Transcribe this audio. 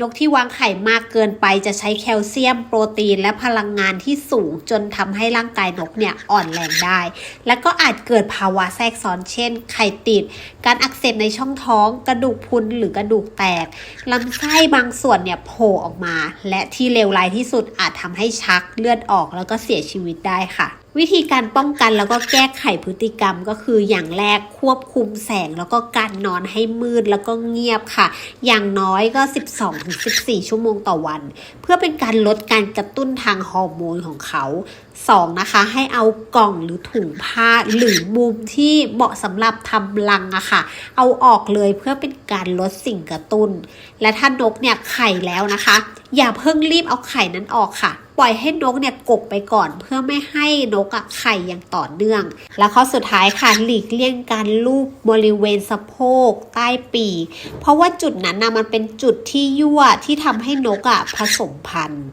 นกที่วางไข่มากเกินไปจะใช้แคลเซียม โปรตีน และพลังงานที่สูงจนทำให้ร่างกายนกเนี่ยอ่อนแรงได้ และก็อาจเกิดภาวะแทรกซ้อนเช่น ไข่ติด การอักเสบในช่องท้อง กระดูกพุนหรือกระดูกแตกลำไส้บางส่วนเนี่ยโผล่ออกมา และที่เลวร้ายที่สุดอาจทำให้ชักเลือดออกแล้วก็เสียชีวิตได้ค่ะ วิธีการป้องกันแล้วก็แก้ไขพฤติกรรมก็คืออย่างแรกควบคุมแสงแล้วก็การนอนให้มืดแล้วก็เงียบค่ะ อย่างน้อยก็ 12-14 ชั่วโมงต่อวัน เพื่อเป็นการลดการกระตุ้นทางฮอร์โมนของเขา 2. นะคะ ให้เอากล่องหรือถุงผ้าหรือมุมที่เหมาะสำหรับทำรังอะค่ะ เอาออกเลยเพื่อเป็นการลดสิ่งกระตุ้น และถ้านกเนี่ยไข่แล้วนะคะอย่าเพิ่งรีบเอาไข่นั้นออกค่ะ ปล่อยให้นกเนี่ยกกไปก่อนเพื่อไม่ให้นกอะไข่อย่างต่อเนื่อง แล้วข้อสุดท้ายค่ะหลีกเลี่ยงการลูบบริเวณสะโพกใต้ปีกเพราะว่าจุดนั้นนะมันเป็นจุดที่ยั่วที่ทำให้นกอะผสมพันธุ์